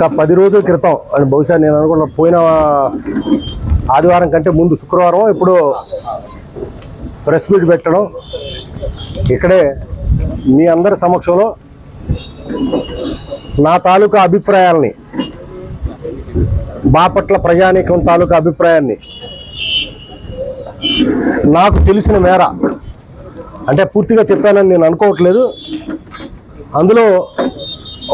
ఒక పది రోజుల క్రితం అని బహుశా నేను అనుకున్న పోయిన ఆదివారం కంటే ముందు శుక్రవారం ఇప్పుడు ప్రెస్ మీట్ పెట్టడం. ఇక్కడే మీ అందరి సమక్షంలో నా తాలూకా అభిప్రాయాల్ని బాపట్ల ప్రజానీకం తాలూకా అభిప్రాయాన్ని నాకు తెలిసిన మేర అంటే పూర్తిగా చెప్పానని నేను అనుకోవట్లేదు. అందులో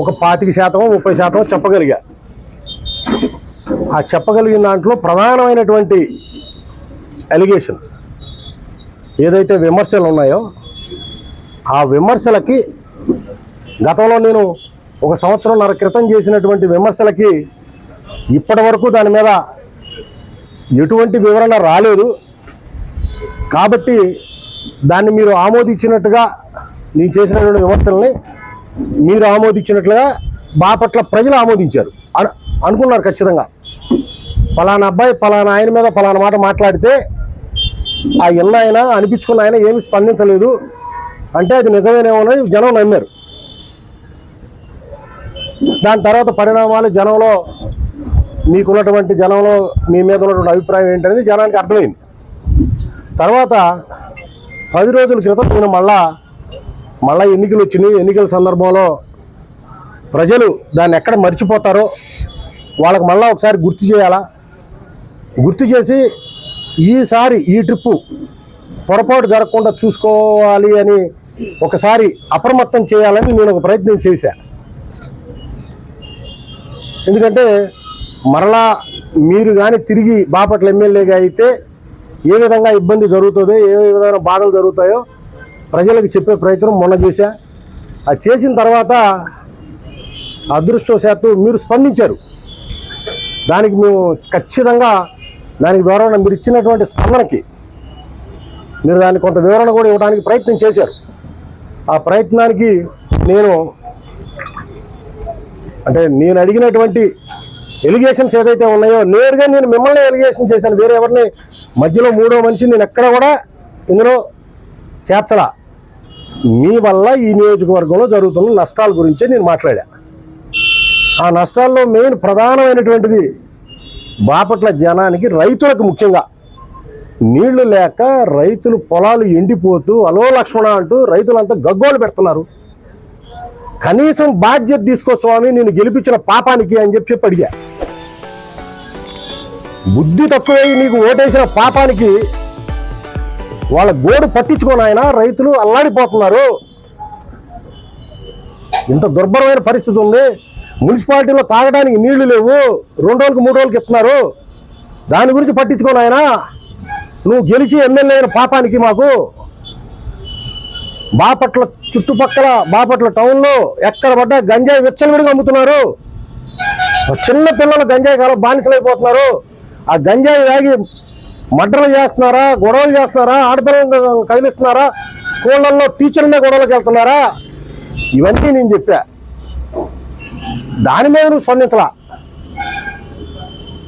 ఒక పాతిక శాతం ముప్పై శాతం చెప్పగలిగా. ఆ చెప్పగలిగిన దాంట్లో ప్రధానమైనటువంటి ఎలిగేషన్స్ ఏదైతే విమర్శలు ఉన్నాయో ఆ విమర్శలకి గతంలో నేను ఒక సంవత్సరంన్నర క్రితం చేసినటువంటి విమర్శలకి ఇప్పటి వరకు దాని మీద ఎటువంటి వివరణ రాలేదు. కాబట్టి దాన్ని మీరు ఆమోదించినట్టుగా నేను చేసినటువంటి విమర్శల్ని మీరు ఆమోదించినట్లుగా బాపట్ల ప్రజలు ఆమోదించారు. అను అనుకున్నారు ఖచ్చితంగా. పలానా అబ్బాయి పలానా ఆయన మీద పలానా మాట మాట్లాడితే ఆ ఎన్న ఆయన అనిపించుకున్న ఆయన ఏమి స్పందించలేదు. అంటే అది నిజమేనేమో జనం నమ్మారు. దాని తర్వాత పరిణామాలు జనంలో మీకున్నటువంటి జనంలో మీ మీద ఉన్నటువంటి అభిప్రాయం ఏంటనేది జనానికి అర్థమైంది. తర్వాత పది రోజుల క్రితం నేను మళ్ళా మళ్ళీ ఎన్నికలు వచ్చినాయి ఎన్నికల సందర్భంలో ప్రజలు దాన్ని ఎక్కడ మర్చిపోతారో వాళ్ళకి మళ్ళీ ఒకసారి గుర్తు చేయాలా? గుర్తు చేసి ఈసారి ఈ ట్రిప్పు పొరపాటు జరగకుండా చూసుకోవాలి అని ఒకసారి అప్రమత్తం చేయాలని నేను ఒక ప్రయత్నం చేశా. ఎందుకంటే మరలా మీరు కానీ తిరిగి బాపట్ల ఎమ్మెల్యేగా అయితే ఏ విధంగా ఇబ్బంది జరుగుతుందో ఏ విధంగా బాధలు జరుగుతాయో ప్రజలకు చెప్పే ప్రయత్నం మొన్న చేశా. అది చేసిన తర్వాత అదృష్టవశాత్తు మీరు స్పందించారు. దానికి మేము ఖచ్చితంగా దానికి వివరణ మీరు ఇచ్చినటువంటి స్పందనకి మీరు దానికి కొంత వివరణ కూడా ఇవ్వడానికి ప్రయత్నం చేశారు. ఆ ప్రయత్నానికి నేను అంటే నేను అడిగినటువంటి ఎలిగేషన్స్ ఏదైతే ఉన్నాయో నేరుగా నేను మిమ్మల్ని ఎలిగేషన్ చేశాను. వేరే ఎవరిని మధ్యలో మూడో మనిషి నేను ఎక్కడ కూడా ఇందులో చేర్చలా. మీ వల్ల ఈ నియోజకవర్గంలో జరుగుతున్న నష్టాల గురించే నేను మాట్లాడా. ఆ నష్టాల్లో మెయిన్ ప్రధానమైనటువంటిది బాపట్ల జనానికి రైతులకు ముఖ్యంగా. నీళ్ళు లేక రైతులు పొలాలు ఎండిపోతూ అలో లక్ష్మణ అంటూ రైతులంతా గగ్గోలు పెడుతున్నారు. కనీసం బాధ్యత తీసుకో స్వామి నేను గెలిపించిన పాపానికి అని చెప్పి చెప్పి అడిగా. బుద్ధి తక్కువై నీకు ఓటేసిన పాపానికి వాళ్ళ గోడు పట్టించుకొని ఆయన రైతులు అల్లాడిపోతున్నారు. ఇంత దుర్భరమైన పరిస్థితి ఉంది. మున్సిపాలిటీలో తాగడానికి నీళ్ళు లేవు. రెండు రోజులకు మూడు రోజులకి ఇస్తున్నారు. దాని గురించి పట్టించుకోను ఆయన నువ్వు గెలిచి ఎమ్మెల్యే అయిన పాపానికి మాకు. బాపట్ల చుట్టుపక్కల బాపట్ల టౌన్లో ఎక్కడ పడ్డా గంజాయి విచ్చలవిడిగా అమ్ముతున్నారు. చిన్న పిల్లలు గంజాయి కాలం బానిసలైపోతున్నారు. ఆ గంజాయి తాగి మర్డర్లు చేస్తున్నారా గొడవలు చేస్తున్నారా ఆడపిల్లలను కదిలిస్తున్నారా స్కూళ్ళల్లో టీచర్లనే గొడవలకు వెళ్తున్నారా? ఇవన్నీ నేను చెప్పా. దాని మీద నువ్వు స్పందించలా.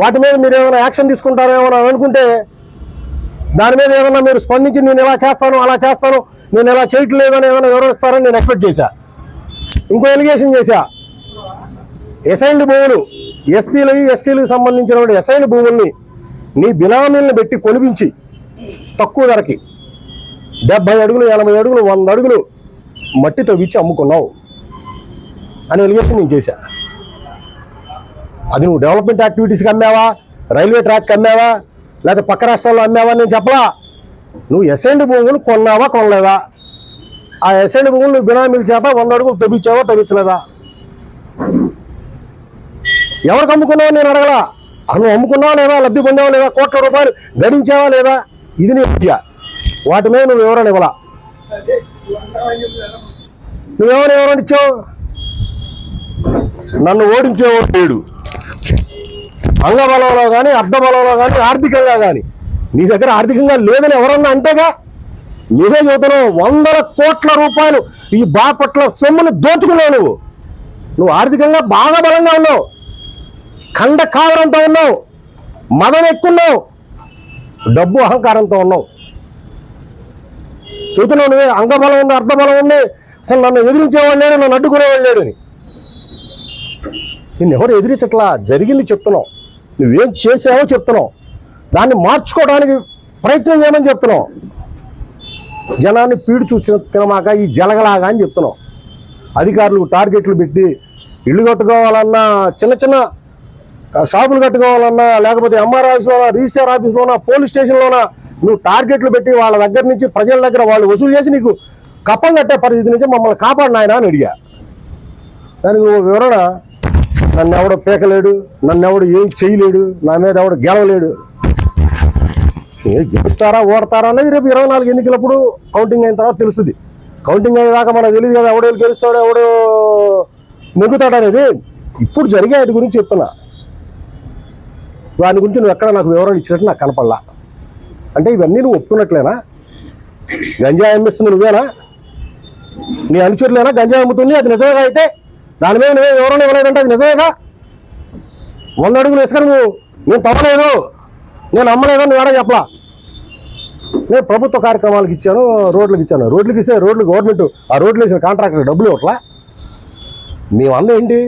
వాటి మీద మీరు ఏమైనా యాక్షన్ తీసుకుంటారేమో అని అనుకుంటే దాని మీద ఏమైనా మీరు స్పందించి నేను ఇలా చేస్తాను అలా చేస్తాను నేను ఇలా చేయట్లేదు అని ఏమైనా వివరిస్తారని నేను ఎక్స్పెక్ట్ చేశా. ఇంకో ఎలిగేషన్ చేశా. ఎసైన్డ్ భూములు ఎస్సీలకి ఎస్టీలకు సంబంధించిన ఎసైన్డ్ భూముల్ని నీ బినామీలను పెట్టి కొనిపించి తక్కువ ధరకి డెబ్బై అడుగులు ఎనభై అడుగులు వంద అడుగులు మట్టి తవ్వించి అమ్ముకున్నావు అని ఎలిగేషన్ నేను చేశా. అది నువ్వు డెవలప్మెంట్ యాక్టివిటీస్కి అమ్మావా? రైల్వే ట్రాక్కి అమ్మావా? లేకపోతే పక్క రాష్ట్రాల్లో అమ్మావా నేను చెప్పలా? నువ్వు ఎసెండ్ భూములు కొన్నావా కొనలేదా? ఆ ఎసెండ్ భూములు నువ్వు బినామీల చేత వంద అడుగులు తవ్వించావా తవ్వించలేదా? ఎవరికి అమ్ముకున్నావా నేను అడగలా? అను అమ్ముకున్నావా లేదా? లబ్ధి పొందావా లేదా? కోట్ల రూపాయలు గడించావా లేదా? ఇది నీ విద్య. వాటి మీద నువ్వు వివరణ ఇవ్వాల? నువ్వెవరు వివరణ ఇచ్చావు? నన్ను ఓడించేవాడు లేడు. అంగబలంలో కానీ అర్ధబలంలో కానీ ఆర్థికంగా కానీ నీ దగ్గర ఆర్థికంగా లేదని ఎవరన్నా అంటేగా నువ్వే చెబుతున్నావు వందల కోట్ల రూపాయలు ఈ బాపట్ల సొమ్మును దోచుకున్నావు నువ్వు. నువ్వు ఆర్థికంగా బాగా బలంగా ఉన్నావు. ఖండ కావరంతో ఉన్నావు మదం ఎక్కున్నావు డబ్బు అహంకారంతో ఉన్నావు. చూస్తున్నావు నువ్వే అంగబలం ఉంది అర్ధబలం ఉంది. అసలు నన్ను ఎదిరించేవాడు లేడు నన్ను అడ్డుకునేవాడు లేడు అని. నిన్ను ఎవరు ఎదిరించట్లా? జరిగింది చెప్తున్నావు. నువ్వేం చేసావో చెప్తున్నావు. దాన్ని మార్చుకోవడానికి ప్రయత్నం చేయమని చెప్తున్నావు. జనాన్ని పీడు చూసి తినమాక ఈ జలగలాగా అని చెప్తున్నావు. అధికారులు టార్గెట్లు పెట్టి ఇల్లు కట్టుకోవాలన్న చిన్న చిన్న షాపులు కట్టుకోవాలన్నా లేకపోతే ఎంఆర్ ఆఫీస్లోనా రిజిస్టర్ ఆఫీస్లోనా పోలీస్ స్టేషన్లోనా నువ్వు టార్గెట్లు పెట్టి వాళ్ళ దగ్గర నుంచి ప్రజల దగ్గర వాళ్ళు వసూలు చేసి నీకు కప్పం కట్టే పరిస్థితి నుంచి మమ్మల్ని కాపాడినాయన అని అడిగా. దానికి వివరణ నన్ను ఎవడు పీకలేడు నన్ను ఎవడు ఏం చేయలేడు నా మీద ఎవడు గెలవలేడు. గెలుస్తారా ఓడతారా అనేది రేపు ఇరవై నాలుగు ఎన్నికలప్పుడు కౌంటింగ్ అయిన తర్వాత తెలుస్తుంది. కౌంటింగ్ అయ్యేదాకా మనకు తెలియదు కదా ఎవడో గెలుస్తాడో ఎవడో నెగ్గుతాడనేది. ఇప్పుడు జరిగే వాటి గురించి చెప్తున్నా దాని గురించి నువ్వు ఎక్కడ నాకు వివరణ ఇచ్చినట్టు నాకు కనపడలా. అంటే ఇవన్నీ నువ్వు ఒప్పుకున్నట్లేనా? గంజాయి అమ్మిస్తుంది నువ్వేనా? నీ అనుచరులేనా? గంజాయి అమ్ముతుంది? అది నిజమేగా అయితే? దాని మీద నువ్వే వివరణ ఇవ్వలేదంటే అది నిజమేగా? వంద అడుగులు వేసుకొని నువ్వు నేను తవ్వలేదు. నేను అమ్మలేదు నువ్వు ఏడా చెప్పలా? నేను ప్రభుత్వ కార్యక్రమాలకు ఇచ్చాను రోడ్లకు ఇచ్చాను. రోడ్లకు ఇస్తే రోడ్లు గవర్నమెంట్ ఆ రోడ్లు వేసిన కాంట్రాక్టర్ డబ్బులు ఇవ్వట్లా? మేమందరం ఏంటి?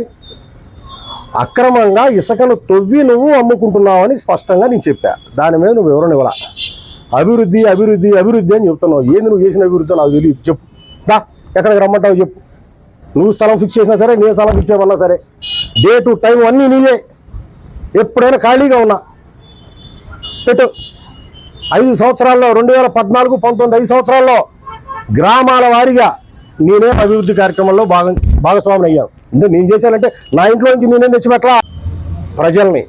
అక్రమంగా ఇసుకను తొవ్వి నువ్వు అమ్ముకుంటున్నావు అని స్పష్టంగా నేను చెప్పా. దాని మీద నువ్వు వివరణ ఇవ్వాల? అభివృద్ధి అభివృద్ధి అభివృద్ధి అని చెప్తున్నావు. ఏంది నువ్వు చేసిన అభివృద్ధి నాకు తెలియదు. చెప్పు. బా ఎక్కడికి రమ్మంటావు చెప్పు. నువ్వు స్థలం ఫిక్స్ చేసినా సరే నేను స్థలం ఫిక్స్ చేయమన్నా సరే డే టు టైం అన్నీ నీవే. ఎప్పుడైనా ఖాళీగా ఉన్నా. పెట్టు. ఐదు సంవత్సరాల్లో రెండు వేల పద్నాలుగు పంతొమ్మిది ఐదు సంవత్సరాల్లో గ్రామాల వారీగా నేనే అభివృద్ధి కార్యక్రమంలో భాగం భాగస్వామిని అయ్యాను అంటే నేను చేశానంటే నా ఇంట్లో నుంచి నేనేం తెచ్చిపెట్టలా? ప్రజల్ని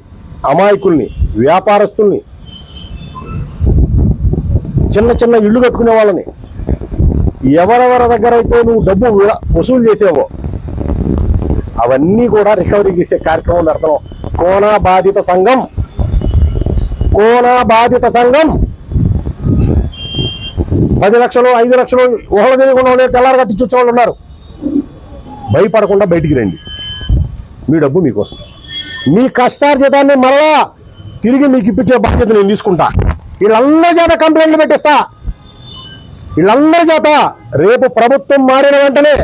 అమాయకుల్ని వ్యాపారస్తుల్ని చిన్న చిన్న ఇళ్ళు కట్టుకునే వాళ్ళని. ఎవరెవరి దగ్గర అయితే నువ్వు డబ్బు వసూలు చేసావో అవన్నీ కూడా రికవరీ చేసే కార్యక్రమం పెడతాం కోనా బాధిత సంఘం. కోనా బాధిత సంఘం. పది లక్షలు ఐదు లక్షలు ఊహలు తెలియకుండా ఉండే తెల్లారు కట్టించి వాళ్ళు ఉన్నారు. భయపడకుండా బయటికి రండి. మీ డబ్బు మీకోసం. మీ కష్టార్జితాన్ని మరలా తిరిగి మీకు ఇప్పించే బాధ్యత నేను తీసుకుంటా. వీళ్ళందరి చేత కంప్లైంట్లు పెట్టిస్తా. వీళ్ళందరి చేత రేపు ప్రభుత్వం మారిన వెంటనే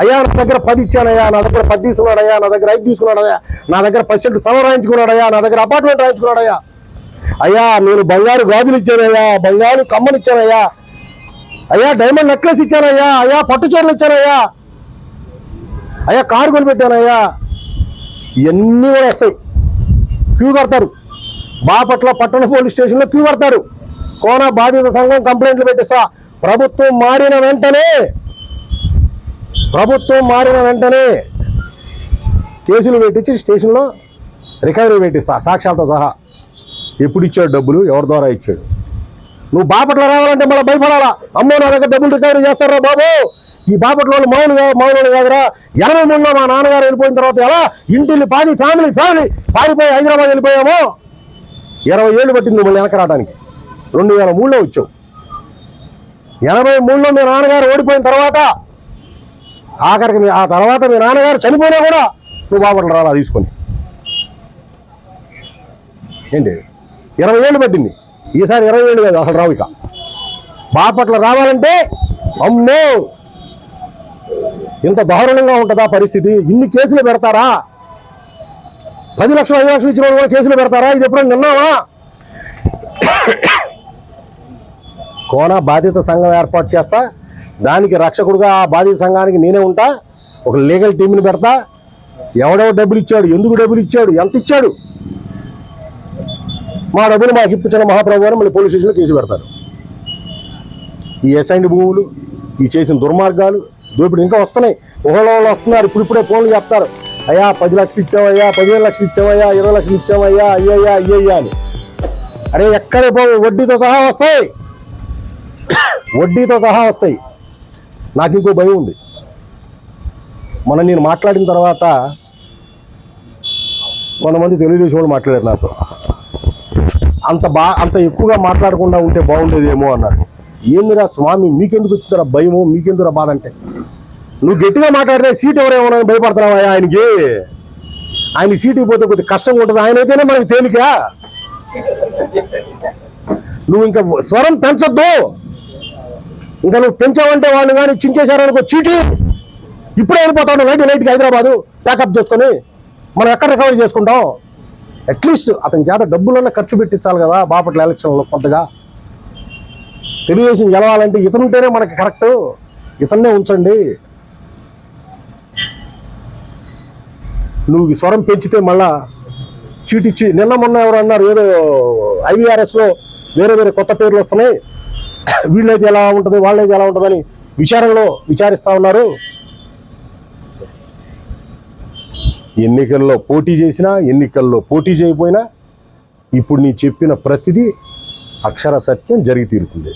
అయ్యా నా దగ్గర పది ఇచ్చానయ్యా నా దగ్గర పది తీసుకున్నాడయ్యా నా దగ్గర ఐదు తీసుకున్నాడయ్యా నా దగ్గర పర్సెంట్ స్థలం రాయించుకున్నాడయ్యా నా దగ్గర అపార్ట్మెంట్ రాయించుకున్నాడయ్యా. అయ్యా నేను బంగారు గాజులు ఇచ్చానయ్యా బంగారు కమ్మలు ఇచ్చానయ్యా అయ్యా డైమండ్ నెక్లెస్ ఇచ్చానయ్యా అయ్యా పట్టు చీరలు ఇచ్చానయ్యా. అయ్యా కారు కొనిపెట్టానయ్యా. ఇవన్నీ కూడా వస్తాయి. క్యూ కడతారు. బాపట్ల పట్టణ పోలీస్ స్టేషన్లో క్యూ కడతారు. కోన బాధిత సంఘం కంప్లైంట్లు పెట్టిస్తా. ప్రభుత్వం మారిన వెంటనే ప్రభుత్వం మారిన వెంటనే కేసులు పెట్టించి స్టేషన్లో రికవరీ పెట్టిస్తా సాక్ష్యాలతో సహా. ఎప్పుడు ఇచ్చాడు డబ్బులు? ఎవరి ద్వారా ఇచ్చాడు? నువ్వు బాపట్ల రావాలంటే మళ్ళీ భయపడాలా? అమ్మో నా దగ్గర డబ్బులు రికవరీ చేస్తారా బాబు? ఈ బాపట్ల వాళ్ళు మౌలు కా- కాదురా. ఎనభై మూడులో మా నాన్నగారు వెళ్ళిపోయిన తర్వాత ఎలా? ఇంటిని పాది ఫ్యామిలీ ఫ్యామిలీ. పారిపోయి హైదరాబాద్ వెళ్ళిపోయాము. ఇరవై ఏళ్ళు పట్టింది మళ్ళీ వెనక రావడానికి. రెండు వేల మూడులో వచ్చావు. ఎనభై మూడులో మీ నాన్నగారు ఓడిపోయిన తర్వాత ఆఖరికి మీ ఆ తర్వాత మీ నాన్నగారు చనిపోయినా కూడా నువ్వు బాపట్ల రాలా తీసుకొని? ఏంటి? ఇరవై ఏళ్ళు పట్టింది. ఈసారి ఇరవై ఏళ్ళు కాదు అసలు రావు ఇక. బాపట్ల రావాలంటే అమ్మో! ఇంత దారుణంగా ఉంటుందా పరిస్థితి? ఇన్ని కేసులు పెడతారా? పది లక్షలు ఐదు లక్షలు ఇచ్చిన కూడా కేసులు పెడతారా? ఇది ఎప్పుడైనా నిన్నావా కోన బాధిత సంఘం ఏర్పాటు చేస్తా. దానికి రక్షకుడుగా ఆ బాధిత సంఘానికి నేనే ఉంటా. ఒక లీగల్ టీంని పెడతా. ఎవడెవడు డబ్బులు ఇచ్చాడు? ఎందుకు డబ్బులు ఇచ్చాడు? ఎంత ఇచ్చాడు? మా డబ్బులు మాకు ఇప్పించిన మహాప్రభు అని మళ్ళీ పోలీస్ స్టేషన్లో కేసు పెడతారు. ఈ అసైన్డ్ భూములు ఈ చేసిన దుర్మార్గాలు దోపిడీ ఇంకా వస్తున్నాయి. ఒకళ్ళ వాళ్ళు వస్తున్నారు ఇప్పుడిప్పుడే ఫోన్లు చెప్తారు అయ్యా పది లక్షలు ఇచ్చావయ్యా పదిహేను లక్షలు ఇచ్చావయ్యా ఇరవై లక్షలు ఇచ్చావయ్యా అయ్యయ్యా అయ్యయ్యా అని. అరే ఎక్కడే పో వడ్డీతో సహా వస్తాయి. వడ్డీతో సహా వస్తాయి. నాకు ఇంకో భయం ఉంది. మొన్న నేను మాట్లాడిన తర్వాత కొంతమంది తెలుగుదేశం వాళ్ళు మాట్లాడారు నాతో. అంత బా అంత ఎక్కువగా మాట్లాడకుండా ఉంటే బాగుండేదేమో అన్నారు. ఏందిరా స్వామి మీకెందుకు వచ్చిందిరా భయము? మీకెందుకురా బాధ అంటే? నువ్వు గట్టిగా మాట్లాడితే సీట్ ఎవరేమో అని భయపడుతున్నావా ఆయనకి? ఆయన సీటుకి పోతే కొద్దిగా కష్టంగా ఉంటుంది. ఆయన అయితేనే మనకి తేలిక. నువ్వు ఇంకా స్వరం పెంచొద్దు. ఇంకా నువ్వు పెంచావంటే వాళ్ళు కానీ చించేశారనుకో చీటి. ఇప్పుడే వెళ్ళిపోతావు నైట్ నైట్కి హైదరాబాదు. ప్యాకప్ చేసుకొని. మనం ఎక్కడ రికవరీ చేసుకుంటాం? అట్లీస్ట్ అతని చేత డబ్బులన్నా ఖర్చు పెట్టించాలి కదా బాపట్ల ఎలక్షన్లో కొంతగా తెలుగుదేశం గెలవాలంటే ఇతను ఉంటేనే మనకి కరెక్ట్. ఇతన్నే ఉంచండి. నువ్వు ఈ స్వరం పెంచితే మళ్ళా చీటిచ్చి నిన్న మొన్న ఎవరు అన్నారు ఏదో ఐవీఆర్ఎస్లో వేరే వేరే కొత్త పేర్లు వస్తున్నాయి. వీళ్ళైతే ఎలా ఉంటుంది వాళ్ళైతే ఎలా ఉంటుందని విచారణలో విచారిస్తూ ఉన్నారు. ఎన్నికల్లో పోటీ చేసినా ఎన్నికల్లో పోటీ చేయకపోయినా ఇప్పుడు నీ చెప్పిన ప్రతిదీ అక్షర సత్యం జరిగి తీరుతుంది.